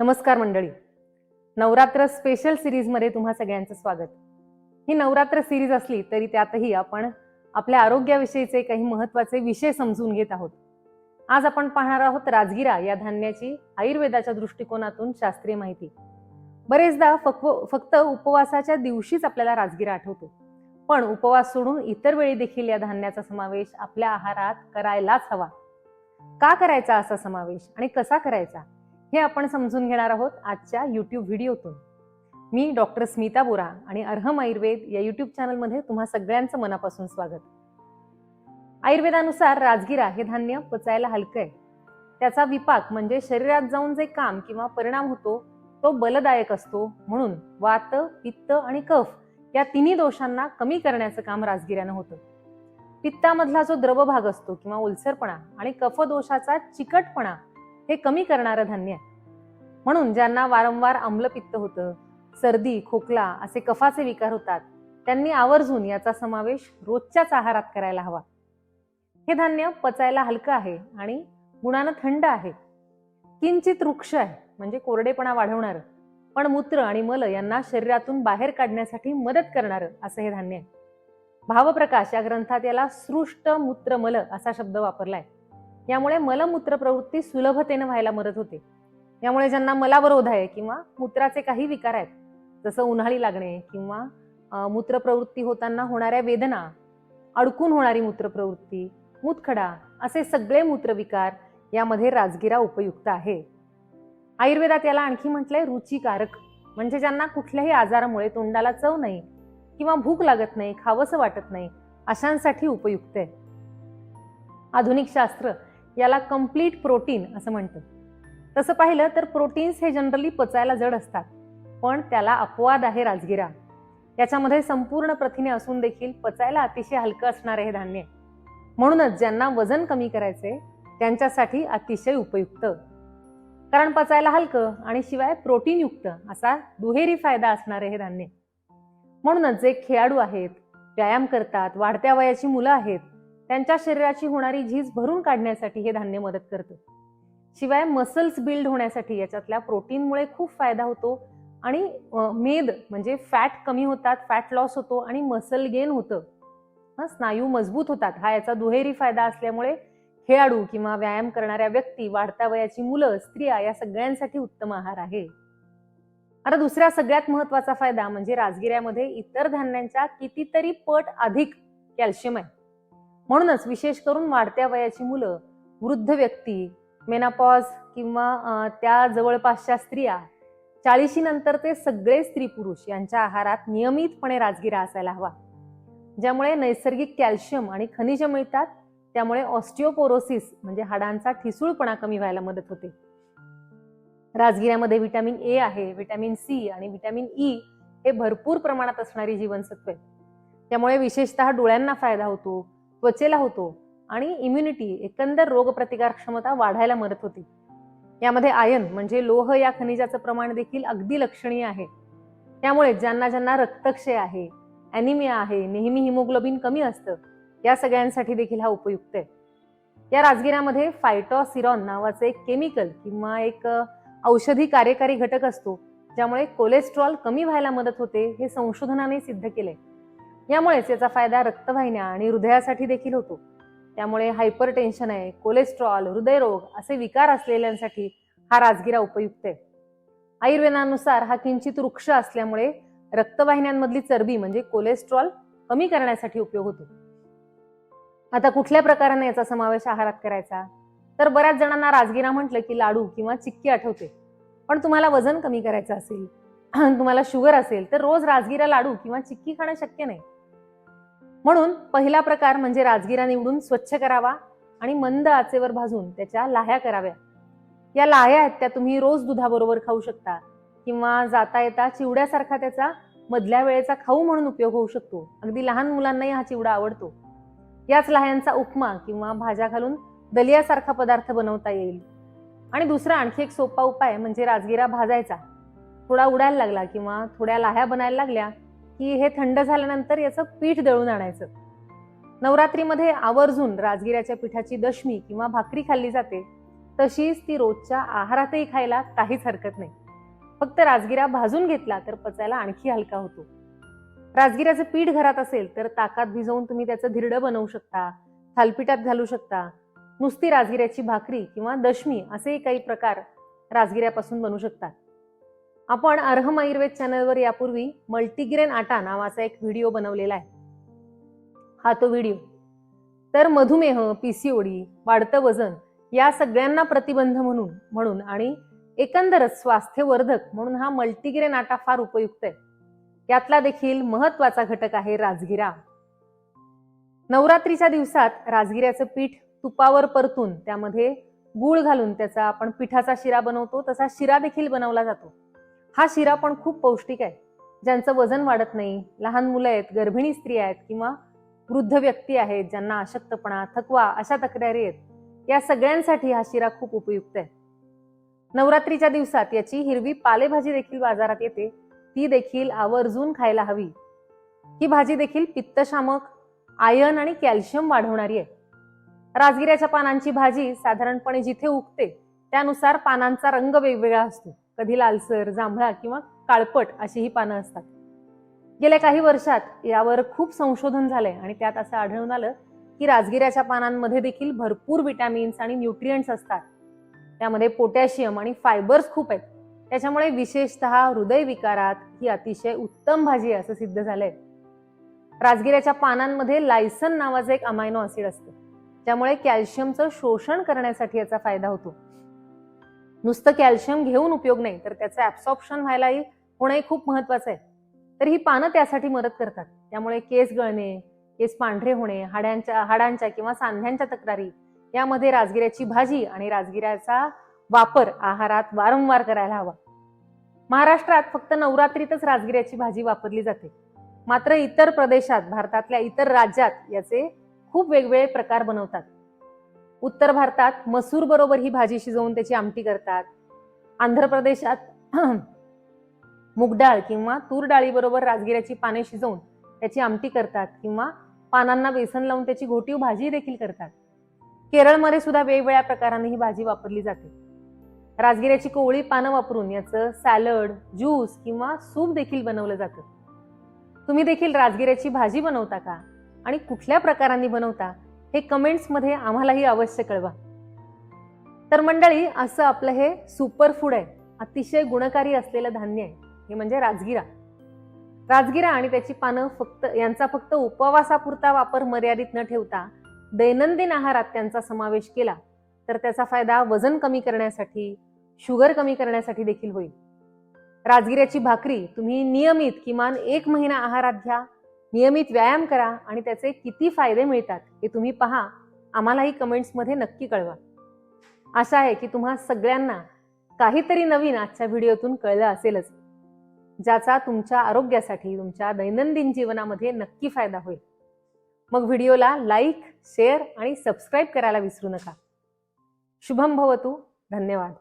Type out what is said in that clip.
नमस्कार मंडळी. नवरात्र स्पेशल सिरीजमध्ये तुम्हा सगळ्यांचं स्वागत. ही नवरात्र सिरीज असली तरी त्यातही आपण आपल्या आरोग्याविषयीचे काही महत्त्वाचे विषय समजून घेत आहोत. आज आपण पाहणार आहोत राजगिरा या धान्याची आयुर्वेदाच्या दृष्टिकोनातून शास्त्रीय माहिती. बरेचदा फक्त फक्त उपवासाच्या दिवशीच आपल्याला राजगिरा आठवतो. पण उपवास सोडून इतर वेळी देखील या धान्याचा समावेश आपल्या आहारात करायलाच हवा. का करायचा असा समावेश आणि कसा करायचा? हे आपण समजून घेणार आहोत आजच्या यूट्यूब व्हिडिओतून. मी डॉक्टर स्मिता बोरा आणि अर्हम आयुर्वेद या यूट्यूब चॅनलमध्ये तुम्हा सगळ्यांचं मनापासून स्वागत. आयुर्वेदानुसार राजगिरा हे धान्य पचायला हलकं आहे. त्याचा विपाक म्हणजे शरीरात जाऊन जे काम किंवा परिणाम होतो तो बलदायक असतो म्हणून वात पित्त आणि कफ या तिन्ही दोषांना कमी करण्याचं काम राजगिऱ्यानं होतं. पित्तामधला जो द्रव भाग असतो किंवा ओलसरपणा आणि कफदोषाचा चिकटपणा हे कमी करणारं धान्य आहे. म्हणून ज्यांना वारंवार आम्लपित्त होतं सर्दी खोकला असे कफाचे विकार होतात त्यांनी आवर्जून याचा समावेश रोजच्याच आहारात करायला हवा. हे धान्य पचायला हलकं आहे आणि गुणानं थंड आहे. किंचित वृक्ष आहे म्हणजे कोरडेपणा वाढवणारं पण मूत्र आणि मल यांना शरीरातून बाहेर काढण्यासाठी मदत करणारं असं हे धान्य आहे. भावप्रकाश या ग्रंथात याला सृष्ट मूत्रमल असा शब्द वापरलाय. यामुळे मलमूत्र प्रवृत्ती सुलभतेने व्हायला मदत होते. यामुळे ज्यांना मलावरोध आहे किंवा मूत्राचे काही विकार आहेत जसं उन्हाळी लागणे किंवा मूत्रप्रवृत्ती होताना होणाऱ्या वेदना अडकून होणारी मूत्रप्रवृत्ती मूतखडा असे सगळे मूत्रविकार यामध्ये राजगिरा उपयुक्त आहे. आयुर्वेदात याला आणखी म्हटलंय रुचिकारक म्हणजे ज्यांना कुठल्याही आजारामुळे तोंडाला चव नाही किंवा भूक लागत नाही खावंसं वाटत नाही अशांसाठी उपयुक्त आहे. आधुनिक शास्त्र याला कंप्लीट प्रोटीन असं म्हणतं तसं पाहिलं तर प्रोटीन्स हे जनरली पचायला जड असतात पण त्याला अपवाद आहे राजगिरा. याच्यामध्ये संपूर्ण प्रथिने असून देखील पचायला अतिशय हलकं असणारे हे धान्य. म्हणूनच ज्यांना वजन कमी करायचे त्यांच्यासाठी अतिशय उपयुक्त. कारण पचायला हलकं आणि शिवाय प्रोटीनयुक्त असा दुहेरी फायदा असणारे हे धान्य. म्हणूनच जे खेळाडू आहेत व्यायाम करतात वाढत्या वयाची मुलं आहेत त्यांच्या शरीराची होणारी झीज भरून काढण्यासाठी हे धान्य मदत करतं. शिवाय मसल्स बिल्ड होण्यासाठी याच्यातल्या प्रोटीनमुळे खूप फायदा होतो आणि मेद म्हणजे फॅट कमी होतात फॅट लॉस होतो आणि मसल गेन होतं. स्नायू मजबूत होतात. हा याचा दुहेरी फायदा असल्यामुळे खेळाडू किंवा व्यायाम करणाऱ्या व्यक्ती वाढत्या वयाची मुलं स्त्रिया या सगळ्यांसाठी उत्तम आहार आहे. आता दुसरा सगळ्यात महत्त्वाचा फायदा म्हणजे राजगिऱ्यामध्ये इतर धान्यांच्या कितीतरी पट अधिक कॅल्शियम आहे. म्हणूनच विशेष करून वाढत्या वयाची मुलं वृद्ध व्यक्ती मेनापॉज किंवा त्या जवळपासच्या स्त्रिया चाळीशी नंतर ते सगळे स्त्री पुरुष यांच्या आहारात नियमितपणे राजगिरा असायला हवा. ज्यामुळे नैसर्गिक कॅल्शियम आणि खनिज मिळतात त्यामुळे ऑस्टिओपोरोसिस म्हणजे हाडांचा ठिसूळपणा कमी व्हायला मदत होते. राजगिऱ्यामध्ये व्हिटॅमिन ए आहे व्हिटॅमिन सी आणि व्हिटॅमिन ई हे भरपूर प्रमाणात असणारी जीवनसत्वे. त्यामुळे विशेषतः डोळ्यांना फायदा होतो त्वचेला होतो आणि इम्युनिटी एकंदर रोगप्रतिकार क्षमता वाढायला मदत होती. यामध्ये आयन म्हणजे लोह या खनिजाचं प्रमाण देखील अगदी लक्षणीय आहे. त्यामुळे ज्यांना ज्यांना रक्तक्षय आहे अॅनिमिया आहे नेहमी हिमोग्लोबिन कमी असतं या सगळ्यांसाठी देखील हा उपयुक्त आहे. या राजगिऱ्यामध्ये फायटॉसिरॉन नावाचं एक केमिकल किंवा एक औषधी कार्यकारी घटक असतो ज्यामुळे कोलेस्ट्रॉल कमी व्हायला मदत होते हे संशोधनाने सिद्ध केले यामुळेच याचा फायदा रक्तवाहिन्या आणि हृदयासाठी देखील होतो. त्यामुळे हायपर टेन्शन आहे कोलेस्ट्रॉल हृदयरोग असे विकार असलेल्यांसाठी हा राजगिरा उपयुक्त आहे. आयुर्वेदानुसार हा किंचित वृक्ष असल्यामुळे रक्तवाहिन्यांमधली चरबी म्हणजे कोलेस्ट्रॉल कमी करण्यासाठी उपयोग होतो. आता कुठल्या प्रकाराने याचा समावेश आहारात करायचा? तर बऱ्याच जणांना राजगिरा म्हटलं की लाडू किंवा चिक्की आठवते. पण तुम्हाला वजन कमी करायचं असेल तुम्हाला शुगर असेल तर रोज राजगिरा लाडू किंवा चिक्की खाणं शक्य नाही. म्हणून पहिला प्रकार म्हणजे राजगिरा निवडून स्वच्छ करावा आणि मंद आचेवर भाजून त्याच्या लाह्या कराव्या. या लाह्या आहेत त्या तुम्ही रोज दुधाबरोबर खाऊ शकता किंवा जाता येता चिवड्यासारखा त्याचा मधल्या वेळेचा खाऊ म्हणून उपयोग होऊ शकतो. अगदी लहान मुलांनाही हा चिवडा आवडतो. याच लाह्यांचा उपमा किंवा भाज्या घालून दलियासारखा पदार्थ बनवता येईल. आणि दुसरा आणखी एक सोपा उपाय म्हणजे राजगिरा भाजायचा. थोडा उडायला लागला किंवा थोड्या लाह्या बनायला लागल्या की हे थंड झाल्यानंतर याचं पीठ दळून आणायचं. नवरात्रीमध्ये आवर्जून राजगिऱ्याच्या पिठाची दशमी किंवा भाकरी खाल्ली जाते तशीच ती रोजच्या आहारातही खायला काहीच हरकत नाही. फक्त राजगिरा भाजून घेतला तर पचायला आणखी हलका होतो. राजगिऱ्याचं पीठ घरात असेल तर ताकात भिजवून तुम्ही त्याचं धिरडं बनवू शकता थालपिठात घालू शकता. नुसती राजगिऱ्याची भाकरी किंवा दशमी असेही काही प्रकार राजगिऱ्यापासून बनवू शकतात. आपण अर्हम आयुर्वेद चॅनलवर यापूर्वी मल्टीग्रेन आटा नावाचा एक व्हिडिओ बनवलेला आहे. हा तो व्हिडिओ. तर मधुमेह पीसीओडी वाढतं वजन या सगळ्यांना प्रतिबंध म्हणून म्हणून आणि एकंदरच स्वास्थ्यवर्धक म्हणून हा मल्टीग्रेन आटा फार उपयुक्त आहे. यातला देखील महत्त्वाचा घटक आहे राजगिरा. नवरात्रीच्या दिवसात राजगिऱ्याचं पीठ तुपावर परतून त्यामध्ये गूळ घालून त्याचा आपण पिठाचा शिरा बनवतो तसा शिरा देखील बनवला जातो. हा शिरा पण खूप पौष्टिक आहे. ज्यांचं वजन वाढत नाही लहान मुलं आहेत गर्भिणी स्त्री आहेत किंवा वृद्ध व्यक्ती आहेत ज्यांना अशक्तपणा थकवा अशा तक्रारी आहेत या सगळ्यांसाठी हा शिरा खूप उपयुक्त आहे. नवरात्रीच्या दिवसात याची हिरवी पालेभाजी देखील बाजारात येते. ती देखील आवर्जून खायला हवी. ही भाजी देखील पित्तशामक आयर्न आणि कॅल्शियम वाढवणारी आहे. राजगिऱ्याच्या पानांची भाजी साधारणपणे जिथे उगते त्यानुसार पानांचा रंग वेगवेगळा असतो. कधी लालसर जांभळा किंवा काळपट अशी ही पानं असतात. गेल्या काही वर्षात यावर खूप संशोधन झालंय आणि त्यात असं आढळून आलं की राजगिऱ्याच्या पानांमध्ये देखील भरपूर विटॅमिन्स आणि न्यूट्रियंट्स असतात. त्यामध्ये पोटॅशियम आणि फायबर्स खूप आहेत. त्याच्यामुळे विशेषतः हृदयविकारात ही अतिशय उत्तम भाजी आहे असं सिद्ध झालंय. राजगिऱ्याच्या पानांमध्ये लायसन नावाचं एक अमायनो ऍसिड असतं. त्यामुळे कॅल्शियमचं शोषण करण्यासाठी याचा फायदा होतो. नुसतं कॅल्शियम घेऊन उपयोग नाही तर त्याचं ऍब्सॉर्प्शन व्हायलाही होणंही खूप महत्वाचं आहे. तर ही पानं त्यासाठी मदत करतात. त्यामुळे केस गळणे केस पांढरे होणे हाड्यांच्या हाडांच्या किंवा सांध्यांच्या तक्रारी यामध्ये राजगिऱ्याची भाजी आणि राजगिऱ्याचा वापर आहारात वारंवार करायला हवा. महाराष्ट्रात फक्त नवरात्रीतच राजगिऱ्याची भाजी वापरली जाते. मात्र इतर प्रदेशात भारतातल्या इतर राज्यात याचे खूप वेगवेगळे प्रकार बनवतात. उत्तर भारतात मसूर बरोबर ही भाजी शिजवून त्याची आमटी करतात. आंध्र प्रदेशात मुगडाळ किंवा तूर डाळीबरोबर राजगिऱ्याची पाने शिजवून त्याची आमटी करतात किंवा पानांना बेसन लावून त्याची घोटीव भाजी देखील करतात. केरळमध्ये सुद्धा वेगवेगळ्या प्रकाराने ही भाजी वापरली जाते. राजगिऱ्याची कोवळी पानं वापरून याचं सॅलड ज्यूस किंवा सूप देखील बनवलं जातं. तुम्ही देखील राजगिऱ्याची भाजी बनवता का? आणि कुठल्या प्रकारांनी बनवता? हे कमेंट्समध्ये आम्हालाही अवश्य कळवा. तर मंडळी असं आपलं हे सुपर फूड आहे. अतिशय गुणकारी असलेलं धान्य आहे. हे म्हणजे राजगिरा. राजगिरा आणि त्याची पानं फक्त यांचा फक्त उपवासापुरता वापर मर्यादित न ठेवता दैनंदिन आहारात त्यांचा समावेश केला तर त्याचा फायदा वजन कमी करण्यासाठी शुगर कमी करण्यासाठी देखील होईल. राजगिऱ्याची भाकरी तुम्ही नियमित किमान एक महिना आहारात घ्या. नियमित व्यायाम करा आणि त्याचे किती फायदे मिळतात हे तुम्ही पहा. आम्हालाही कमेंट्समध्ये नक्की कळवा. आशा आहे की तुम्हा सगळ्यांना काहीतरी नवीन आजच्या व्हिडिओतून कळलं असेलच. ज्याचा तुमच्या आरोग्यासाठी तुमच्या दैनंदिन जीवनामध्ये नक्की फायदा होईल. मग व्हिडिओला लाईक शेअर आणि सबस्क्राईब करायला विसरू नका. शुभम भवतू. धन्यवाद.